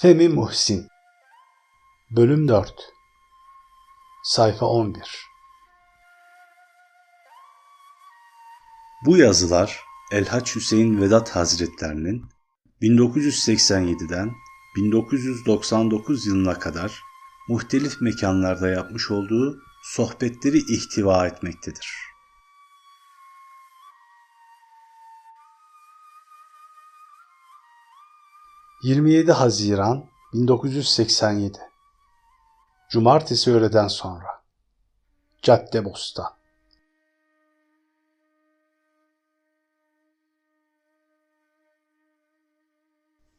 Femi Muhsin. Bölüm 4 Sayfa 11 Bu yazılar Elhaç Hüseyin Vedat Hazretlerinin 1987'den 1999 yılına kadar muhtelif mekanlarda yapmış olduğu sohbetleri ihtiva etmektedir. ...27 Haziran 1987 Cumartesi öğleden sonra. Caddebostan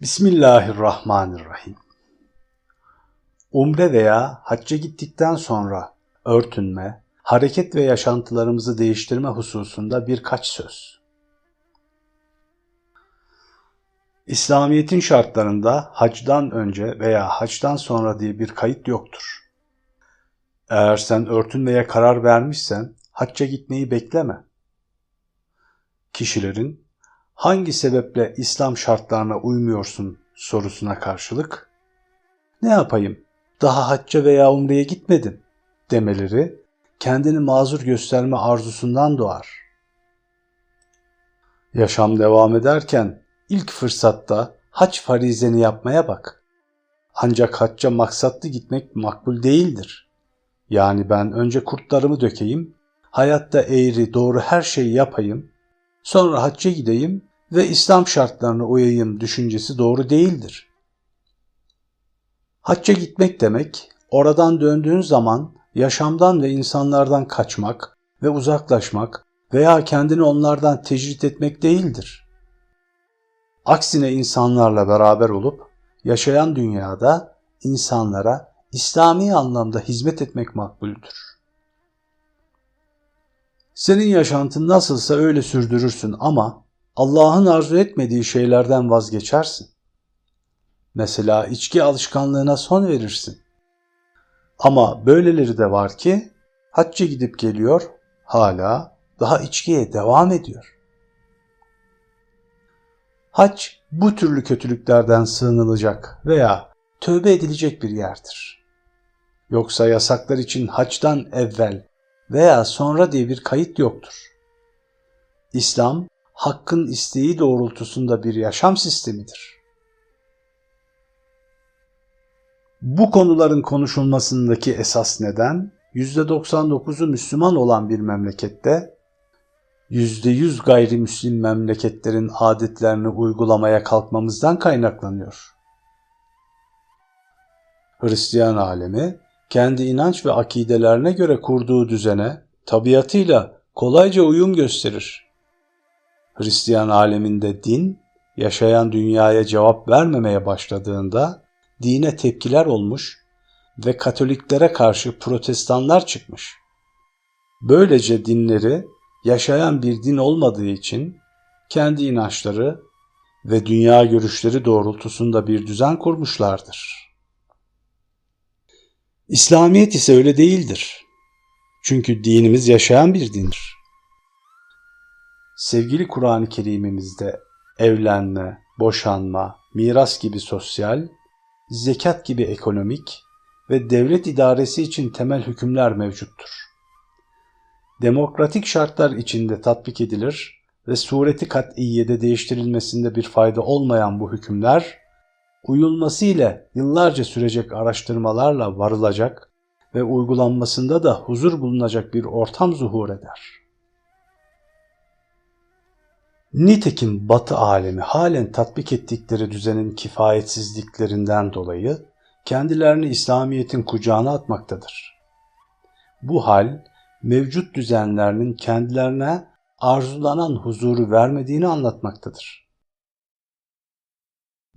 Bismillahirrahmanirrahim. Umre veya hacca gittikten sonra örtünme, hareket ve yaşantılarımızı değiştirme hususunda birkaç söz. İslamiyet'in şartlarında hacdan önce veya hacdan sonra diye bir kayıt yoktur. Eğer sen örtünmeye karar vermişsen hacca gitmeyi bekleme. Kişilerin hangi sebeple İslam şartlarına uymuyorsun sorusuna karşılık ne yapayım daha hacca veya umreye gitmedim demeleri kendini mazur gösterme arzusundan doğar. Yaşam devam ederken ilk fırsatta hac farizeni yapmaya bak. Ancak hacca maksatlı gitmek makbul değildir. Yani ben önce kurtlarımı dökeyim, hayatta eğri doğru her şeyi yapayım, sonra hacca gideyim ve İslam şartlarına uyayım düşüncesi doğru değildir. Hacca gitmek demek, oradan döndüğün zaman yaşamdan ve insanlardan kaçmak ve uzaklaşmak veya kendini onlardan tecrit etmek değildir. Aksine insanlarla beraber olup yaşayan dünyada insanlara İslami anlamda hizmet etmek makbuldür. Senin yaşantın nasılsa öyle sürdürürsün ama Allah'ın arzu etmediği şeylerden vazgeçersin. Mesela içki alışkanlığına son verirsin. Ama böyleleri de var ki hacca gidip geliyor, hala daha içkiye devam ediyor. Hac bu türlü kötülüklerden sığınılacak veya tövbe edilecek bir yerdir. Yoksa yasaklar için haçtan evvel veya sonra diye bir kayıt yoktur. İslam, hakkın isteği doğrultusunda bir yaşam sistemidir. Bu konuların konuşulmasındaki esas neden, %99'u Müslüman olan bir memlekette, %100 gayrimüslim memleketlerin adetlerini uygulamaya kalkmamızdan kaynaklanıyor. Hristiyan alemi, kendi inanç ve akidelerine göre kurduğu düzene, tabiatıyla kolayca uyum gösterir. Hristiyan aleminde din, yaşayan dünyaya cevap vermemeye başladığında dine tepkiler olmuş ve Katoliklere karşı protestanlar çıkmış. Böylece dinleri yaşayan bir din olmadığı için kendi inançları ve dünya görüşleri doğrultusunda bir düzen kurmuşlardır. İslamiyet ise öyle değildir. Çünkü dinimiz yaşayan bir dindir. Sevgili Kur'an-ı Kerim'imizde evlenme, boşanma, miras gibi sosyal, zekat gibi ekonomik ve devlet idaresi için temel hükümler mevcuttur. Demokratik şartlar içinde tatbik edilir ve sureti kat'iyede değiştirilmesinde bir fayda olmayan bu hükümler, uyulması ile yıllarca sürecek araştırmalarla varılacak ve uygulanmasında da huzur bulunacak bir ortam zuhur eder. Nitekim Batı alemi halen tatbik ettikleri düzenin kifayetsizliklerinden dolayı kendilerini İslamiyet'in kucağına atmaktadır. Bu hal mevcut düzenlerinin kendilerine arzulanan huzuru vermediğini anlatmaktadır.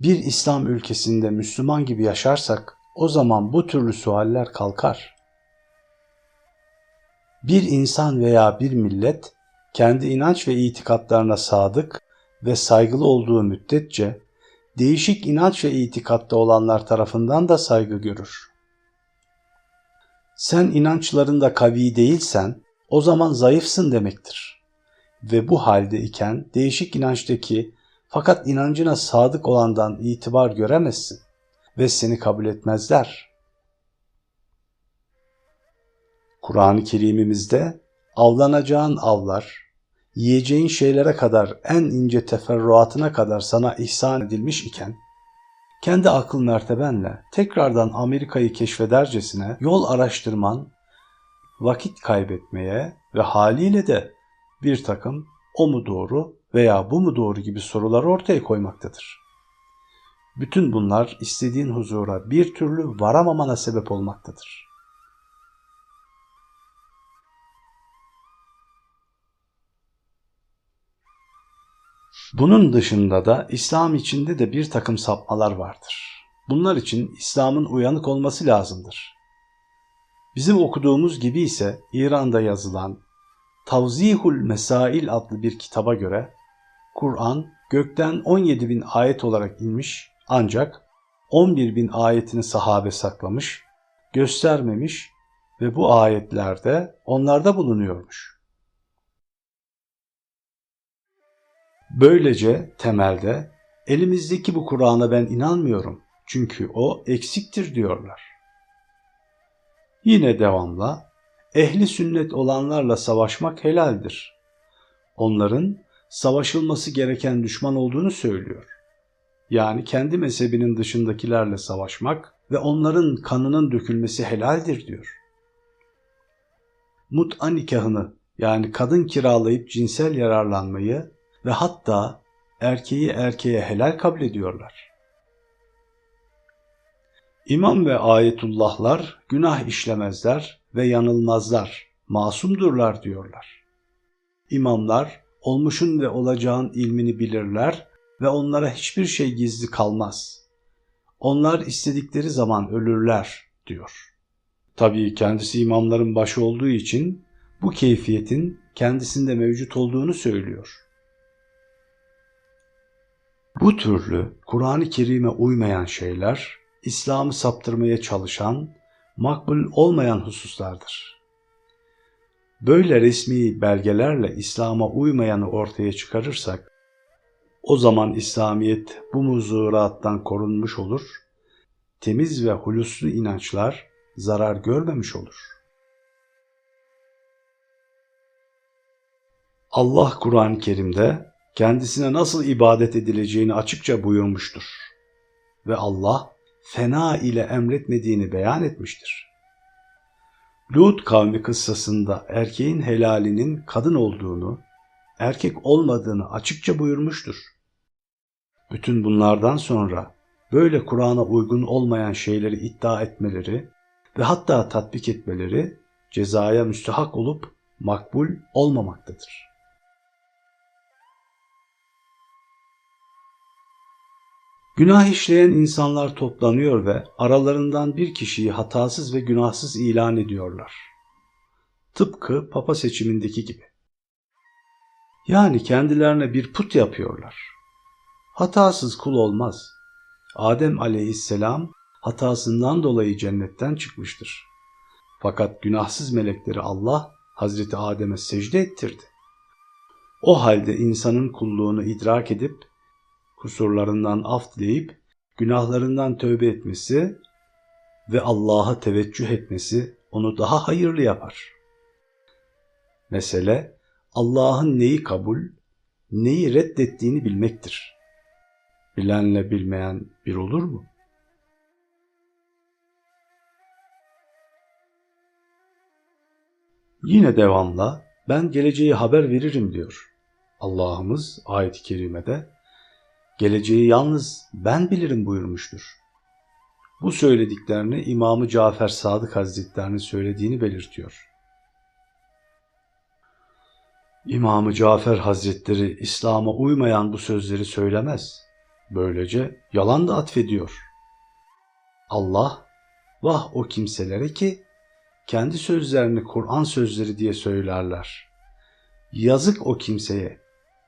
Bir İslam ülkesinde Müslüman gibi yaşarsak o zaman bu türlü sualler kalkar. Bir insan veya bir millet kendi inanç ve itikatlarına sadık ve saygılı olduğu müddetçe değişik inanç ve itikatta olanlar tarafından da saygı görür. Sen inançlarında kavi değilsen o zaman zayıfsın demektir. Ve bu halde iken değişik inançtaki fakat inancına sadık olandan itibar göremezsin ve seni kabul etmezler. Kur'an-ı Kerim'imizde avlanacağın avlar, yiyeceğin şeylere kadar en ince teferruatına kadar sana ihsan edilmiş iken, kendi akıl mertebenle tekrardan Amerika'yı keşfedercesine yol araştırman, vakit kaybetmeye ve haliyle de bir takım o mu doğru veya bu mu doğru gibi soruları ortaya koymaktadır. Bütün bunlar istediğin huzura bir türlü varamamana sebep olmaktadır. Bunun dışında da İslam içinde de bir takım sapmalar vardır. Bunlar için İslam'ın uyanık olması lazımdır. Bizim okuduğumuz gibi ise İran'da yazılan Tavzihul Mesail adlı bir kitaba göre Kur'an gökten 17 bin ayet olarak inmiş ancak 11 bin ayetini sahabe saklamış, göstermemiş ve bu ayetlerde onlarda bulunuyormuş. Böylece temelde elimizdeki bu Kur'an'a ben inanmıyorum çünkü o eksiktir diyorlar. Yine devamla ehli sünnet olanlarla savaşmak helaldir. Onların savaşılması gereken düşman olduğunu söylüyor. Yani kendi mezhebinin dışındakilerle savaşmak ve onların kanının dökülmesi helaldir diyor. Mut'a nikahını yani kadın kiralayıp cinsel yararlanmayı ve hatta erkeği erkeğe helal kabul ediyorlar. İmam ve ayetullahlar günah işlemezler ve yanılmazlar, masumdurlar diyorlar. İmamlar olmuşun ve olacağın ilmini bilirler ve onlara hiçbir şey gizli kalmaz. Onlar istedikleri zaman ölürler diyor. Tabii kendisi imamların başı olduğu için bu keyfiyetin kendisinde mevcut olduğunu söylüyor. Bu türlü Kur'an-ı Kerim'e uymayan şeyler İslam'ı saptırmaya çalışan, makbul olmayan hususlardır. Böyle resmi belgelerle İslam'a uymayanı ortaya çıkarırsak, o zaman İslamiyet bu muzurattan korunmuş olur, temiz ve huluslu inançlar zarar görmemiş olur. Allah Kur'an-ı Kerim'de kendisine nasıl ibadet edileceğini açıkça buyurmuştur. Ve Allah fena ile emretmediğini beyan etmiştir. Lut kavmi kıssasında erkeğin helalinin kadın olduğunu, erkek olmadığını açıkça buyurmuştur. Bütün bunlardan sonra böyle Kur'an'a uygun olmayan şeyleri iddia etmeleri ve hatta tatbik etmeleri cezaya müstehak olup makbul olmamaktadır. Günah işleyen insanlar toplanıyor ve aralarından bir kişiyi hatasız ve günahsız ilan ediyorlar. Tıpkı papa seçimindeki gibi. Yani kendilerine bir put yapıyorlar. Hatasız kul olmaz. Adem aleyhisselam hatasından dolayı cennetten çıkmıştır. Fakat günahsız melekleri Allah Hazreti Adem'e secde ettirdi. O halde insanın kulluğunu idrak edip kusurlarından af dileyip günahlarından tövbe etmesi ve Allah'a teveccüh etmesi onu daha hayırlı yapar. Mesele Allah'ın neyi kabul, neyi reddettiğini bilmektir. Bilenle bilmeyen bir olur mu? Yine devamla ben geleceği haber veririm diyor. Allah'ımız ayet-i kerimede geleceği yalnız ben bilirim buyurmuştur. Bu söylediklerini İmamı Cafer Sadık Hazretlerinin söylediğini belirtiyor. İmamı Cafer Hazretleri İslam'a uymayan bu sözleri söylemez. Böylece yalan da atfediyor. Allah vah o kimselere ki kendi sözlerini Kur'an sözleri diye söylerler. Yazık o kimseye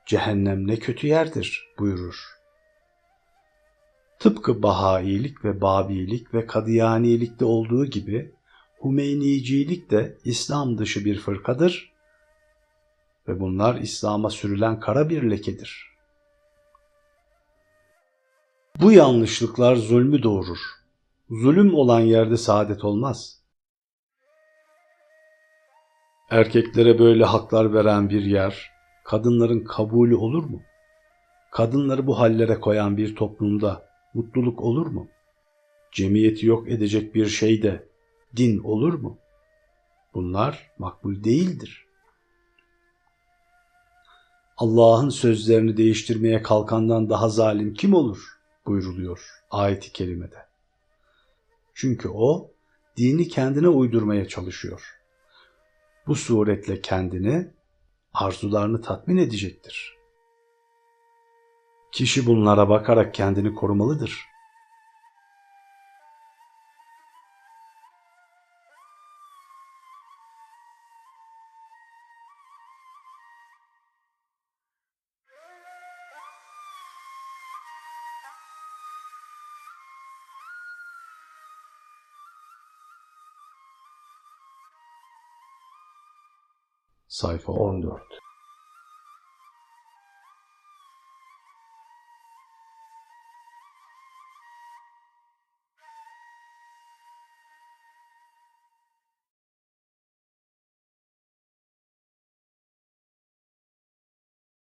cehennem ne kötü yerdir buyurur. Tıpkı Bahailik ve Babilik ve Kadiyanilikte olduğu gibi Humeynicilik de İslam dışı bir fırkadır ve bunlar İslam'a sürülen kara bir lekedir. Bu yanlışlıklar zulmü doğurur. Zulüm olan yerde saadet olmaz. Erkeklere böyle haklar veren bir yer, kadınların kabulü olur mu? Kadınları bu hallere koyan bir toplumda mutluluk olur mu? Cemiyeti yok edecek bir şey de din olur mu? Bunlar makbul değildir. Allah'ın sözlerini değiştirmeye kalkandan daha zalim kim olur? buyruluyor ayeti kerimede. Çünkü o dini kendine uydurmaya çalışıyor. Bu suretle kendini, arzularını tatmin edecektir. Kişi bunlara bakarak kendini korumalıdır. Sayfa 14